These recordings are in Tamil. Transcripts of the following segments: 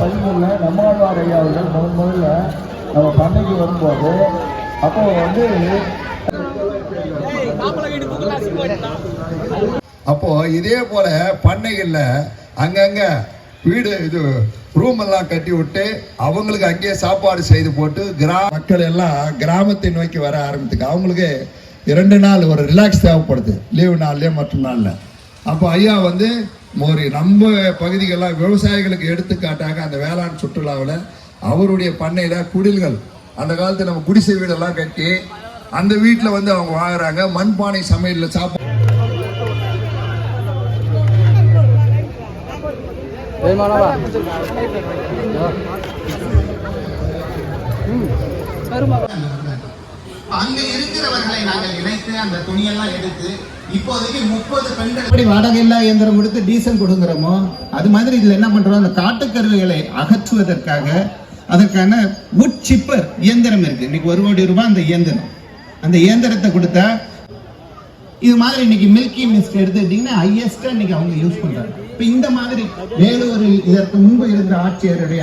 பதிமூணுல நம்மாழ்வார் ஐயா அவர்கள் முதல் முதல்ல நம்ம பண்ணைக்கு வரும்போது அப்போ வந்து அப்போ இதே போல பண்ணைகள்ல அங்கங்க வீடு இது ரூம் எல்லாம் கட்டி விட்டு அவங்களுக்கு அங்கேயே சாப்பாடு செய்து போட்டு கிரா மக்கள் எல்லாம் கிராமத்தை நோக்கி வர ஆரம்பித்துக்கு. அவங்களுக்கு இரண்டு நாள் ஒரு ரிலாக்ஸ் தேவைப்படுது. லீவு நாள்லேயே மற்றும் நாளில். அப்போ ஐயா வந்து ஒரு நம்ம பகுதிகள்லாம் விவசாயிகளுக்கு எடுத்துக்காட்டாக அந்த வேளாண் சுற்றுலாவில் அவருடைய பண்ணையில குடில்கள். அந்த காலத்துல நம்ம குடிசை வீடெல்லாம் கட்டி அந்த வீட்டில் வந்து அவங்க வாங்குறாங்க. மண்பானை சமையலில் சாப்பாடு அங்க இருக்கிறவர்களை நாங்கள் இணைத்து அந்த துணியெல்லாம் எடுத்து இப்போதைக்கு முப்பது பெண்கள் எப்படி வாடகை இல்லா இயந்திரம் கொடுத்து டீசல் கொடுங்குறோமோ அது மாதிரி இதுல என்ன பண்றோம்? அந்த காட்டுக்கருவிகளை அகற்றுவதற்காக அதற்கான wood chipper இயந்திரம் இருக்கு. இன்னைக்கு ஒரு கோடி ரூபாய் அந்த இயந்திரம். அந்த இயந்திரத்தை கொடுத்தா இது மாதிரி இன்னைக்கு மில்கி மிஸ்ட் எடுத்துக்கிட்டீங்கன்னா ஹையஸ்டா இன்னைக்கு அவங்க யூஸ் பண்றாங்க. இப்ப இந்த மாதிரி வேலூரில் இதற்கு முன்பு இருந்த ஆட்சியருடைய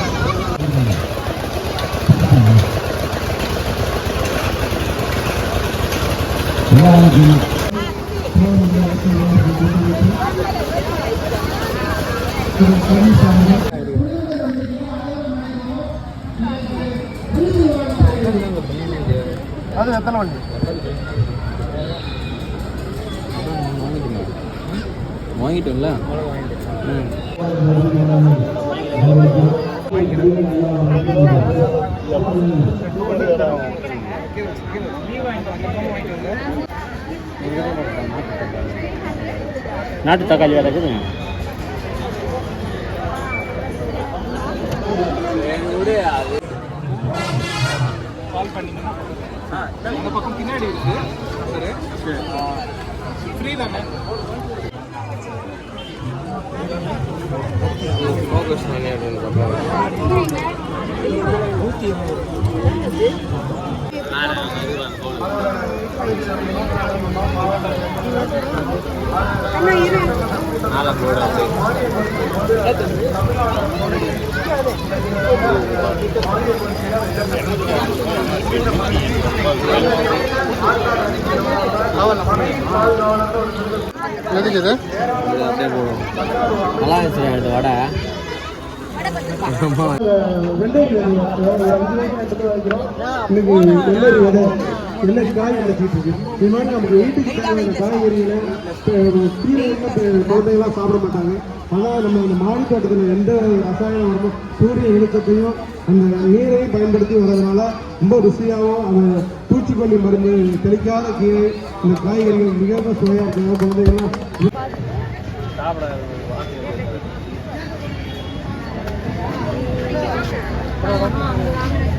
அதற்காக ஒரு வாங்கிட்டோம்ல? ம். நாட்டு தக்காளி. வேறு இருக்குது. ஃபோக்கஸ் பண்ணி அப்படின்னு நாளை போட எதுக்கு இது? அப்படியே போடுவோம் நல்லா இருந்துச்சு வடை. இன்னைக்கு வெள்ளரி காய் கிடைச்சிட்டு இருக்கு. இது மாதிரி நமக்கு வீட்டுக்கு தேவையான காய்கறிகளை கீரைகள் குழந்தைகள்லாம் சாப்பிட மாட்டாங்க. ஆனால் நம்ம இந்த மாடி தோட்டத்தில் எந்த ரசாயன உரமும் சூரிய வெளிச்சத்தையும் அந்த நீரையும் பயன்படுத்தி வர்றதுனால ரொம்ப ருசியாகவும் அந்த பூச்சிக்கொல்லி மருந்து தெளிக்காத கீரை இந்த காய்கறிகள் மிகவும் சுவையாக இருக்குங்க குழந்தைகள்லாம் Thank